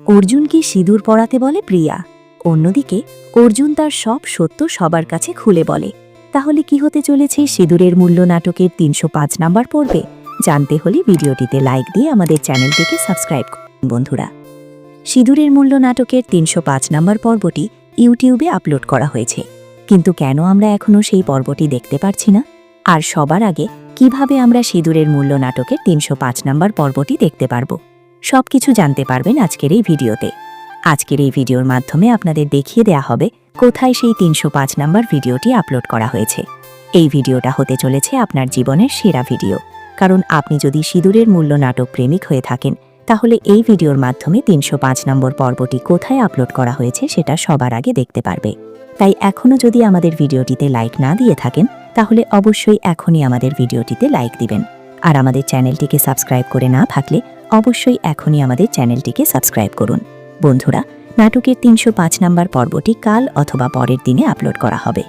অর্জুনকে সিঁদুর পড়াতে বলে প্রিয়া। অন্যদিকে, অর্জুন তার সব সত্য সবার কাছে খুলে বলে। তাহলে কি হতে চলেছে সিঁদুরের মূল্য নাটকের তিনশো পাঁচ নাম্বার পড়বে জানতে হলে ভিডিওটিতে লাইক দিয়ে আমাদের চ্যানেলটিকে সাবস্ক্রাইব করুন, বন্ধুরা। সিঁদুরের মূল্য নাটকের তিনশো পাঁচ নাম্বার পর্বটি ইউটিউবে আপলোড করা হয়েছে। কিন্তু কেন আমরা এখনও সেই পর্বটি দেখতে পারছি না? আর সবার আগে, কীভাবে আমরা সিঁদুরের মূল্য নাটকের তিনশো পাঁচ নাম্বার পর্বটি দেখতে পারব? সবকিছু জানতে পারবেন আজকের এই ভিডিওতে। আজকের এই ভিডিওর মাধ্যমে আপনাদের দেখিয়ে দেয়া হবে কোথায় সেই তিনশো পাঁচ নম্বর ভিডিওটি আপলোড করা হয়েছে। এই ভিডিওটা হতে চলেছে আপনার জীবনের সেরা ভিডিও। কারণ আপনি যদি সিঁদুরের মূল্য নাটক প্রেমিক হয়ে থাকেন, তাহলে এই ভিডিওর মাধ্যমে তিনশো পাঁচ নম্বর পর্বটি কোথায় আপলোড করা হয়েছে সেটা সবার আগে দেখতে পারবে। তাই এখনও যদি আমাদের ভিডিওটিতে লাইক না দিয়ে থাকেন, তাহলে অবশ্যই এখনই আমাদের ভিডিওটিতে লাইক দিবেন। আর আমাদের চ্যানেলটিকে সাবস্ক্রাইব করে না থাকলে অবশ্যই এখনই আমাদের চ্যানেলটিকে সাবস্ক্রাইব করুন। বন্ধুরা, নাটকের তিনশো পাঁচ নম্বর পর্বটি কাল অথবা পরের দিনে আপলোড করা হবে।